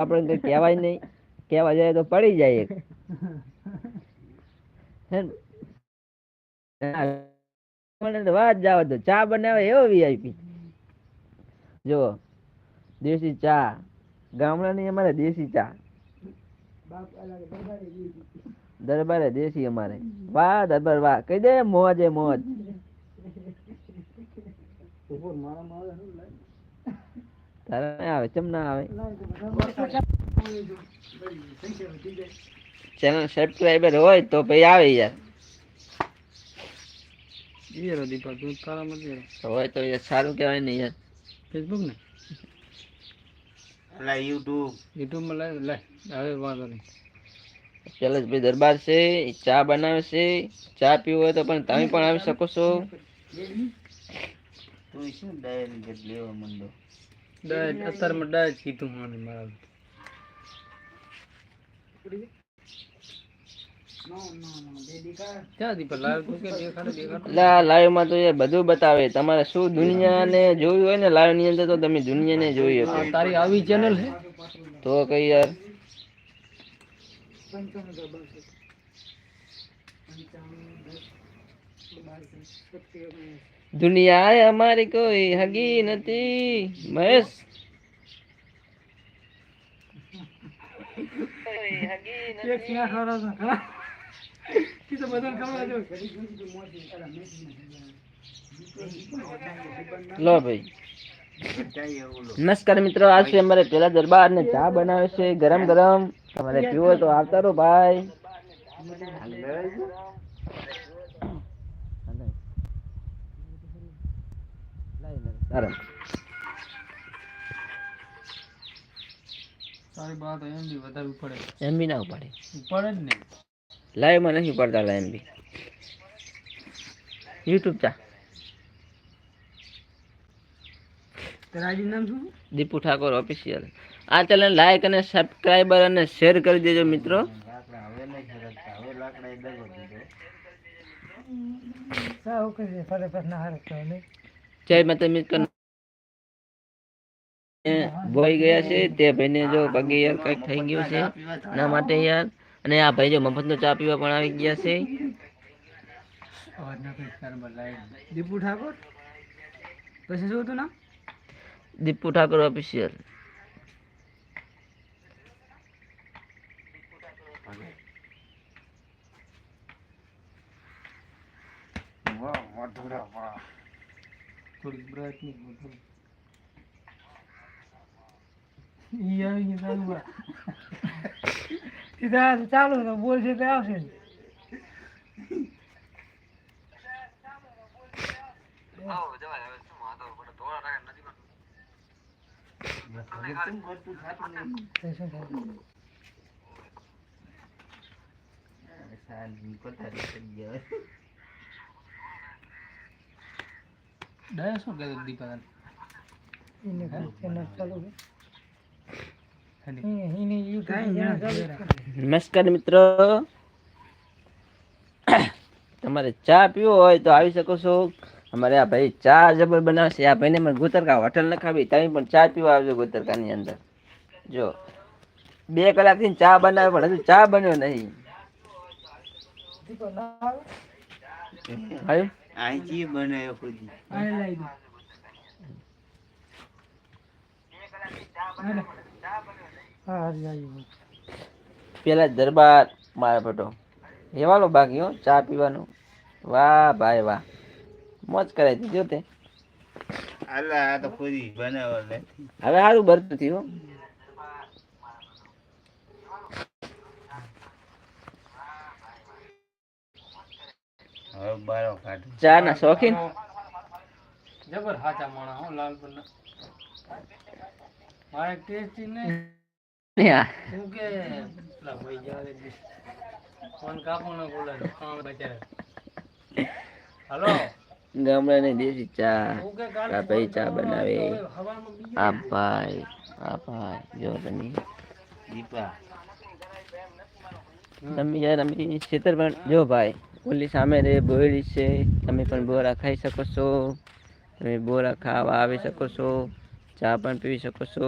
આપણે કઈ કહેવાય નહીં. કહેવા જાય તો પડી જાય એક. મને તો વાત જાવ તો ચા બનાવે એવો વીઆઈપી જો દેશી ચા. ગામડાની અમારે દેશી ચા. દરબારે દેશી. અમારે. વાહ દરબાર વાહ. કહી દે મોજ એ મોજ તારે ના આવે ચમ ના આવે? ચેનલ સબસ્ક્રાઈબર હોય તો ભાઈ આવે યાર. ઈયરો દીપા તું તારા મત હોય તો યાર સારું કહેવાય ને યાર. ફેસબુક ને? અલા યુટ્યુબ યુટ્યુબમાં લાવ લે હવે વાંધો નહીં. ભાઈ દરબાર છે ચા બનાવે છે ચા પીવું હોય તો પણ તમે પણ આવી શકો છો. તું શું ડાયરી લેવા મંડો? ડાયટ અત્યારમાં ડાયટ કીધું મને મારા ક્યાં દીપા લાવ તું કે દેખાડે દેખાડે. એટલે લાઈવમાં તો યાર બધું બતાવે. તમારે શું દુનિયાને જોયું હોય ને લાઈવની અંદર તો તમે દુનિયાને જોઈ શકો તારી આવી ચેનલ છે તો કઈ યાર. દુનિયા એ અમારી કોઈ હગી નથી. મહેશ. લો ભાઈ. નમસ્કાર મિત્રો આજ અમારે પેલા દરબાર ને ચા બનાવે છે ગરમ ગરમ. તમારે પીવો તો આવતા રહો ભાઈ. સારું તારી વાત એમ બી વધારે પડે એમ બી ના ઉપાડે. પડે જ ને લાઈવમાં નથી પડતા લાઈવ બી. યુટ્યુબ ચા. તારા આઈડી નામ શું? દીપુ ઠાકોર ઓફિશિયલ આ ચેનલ લાઈક અને સબસ્ક્રાઈબર અને શેર કરી દેજો મિત્રો. લાકડા હવે જય માતા મિત્ર ભોઈ ગયા છે તે ભાઈને જો પગે યાર કંઈક થઈ ગયું છે એના માટે યાર. અને આ ભાઈ જો મફતનો ચા પીવા પણ આવી ગયા છે. દીપુ ઠાકોર? પછી શું હતું નામ? દીપુ ઠાકોર ઓફિશિયલ વાહ મધુરા વાહ. થોડી બ્રાઇટની ઈ આવી ગયું ચાલુ સીધા ચાલુ ને બોલ છે તે આવશે કેમ કરતું થાતું નહીં સાલ પથારી થઈ ગયા ડાયા શું કહેતો દીપા એને ચેનલ ચાલુ નમસ્કાર મિત્રો તમારે ચા પીવો હોય તો આવી શકો છો અમારે આ ભાઈ ચા જબર બનાવશે આ ભાઈને મને ગોતરકા હોટલ નખાવી તમે પણ ચા પીવા આવજો ગોતરકાની અંદર જો બે કલાકથી ચા બનાવે પણ હજુ ચા બન્યો નહીં આવ્યું અહીંથી બનાવ્યો ખુદી. પેલા દરબાર મારા ફોટો એવાલો બાકી હો ચા પીવાનું. વાહ ભાઈ વાહ. મોજ તે અલા આ તો હવે સારું ભરતું થયું હવે બારો કાઢો. ચા ના શોખીન? જબર હાચા માણા હો લાલ બન્ના મારે ટેસ્ટી ને હા. કે પેલા ભાઈ જાવે ફોન કાપો ને બોલે કામ બચારે હાલો. ગામડાની દેશી ચા આ ભાઈ ચા બનાવે. આ ભાઈ આ ભાઈ જો તમે દીપા. તમે યાર અમે ખેતર પણ જો ભાઈ. ઓલી સામે રે, બોયડી છે. તમે પણ બોરા ખાઈ શકો છો. તમે બોરા ખાવા આવી શકો છો. ચા પણ પીવી શકો છો.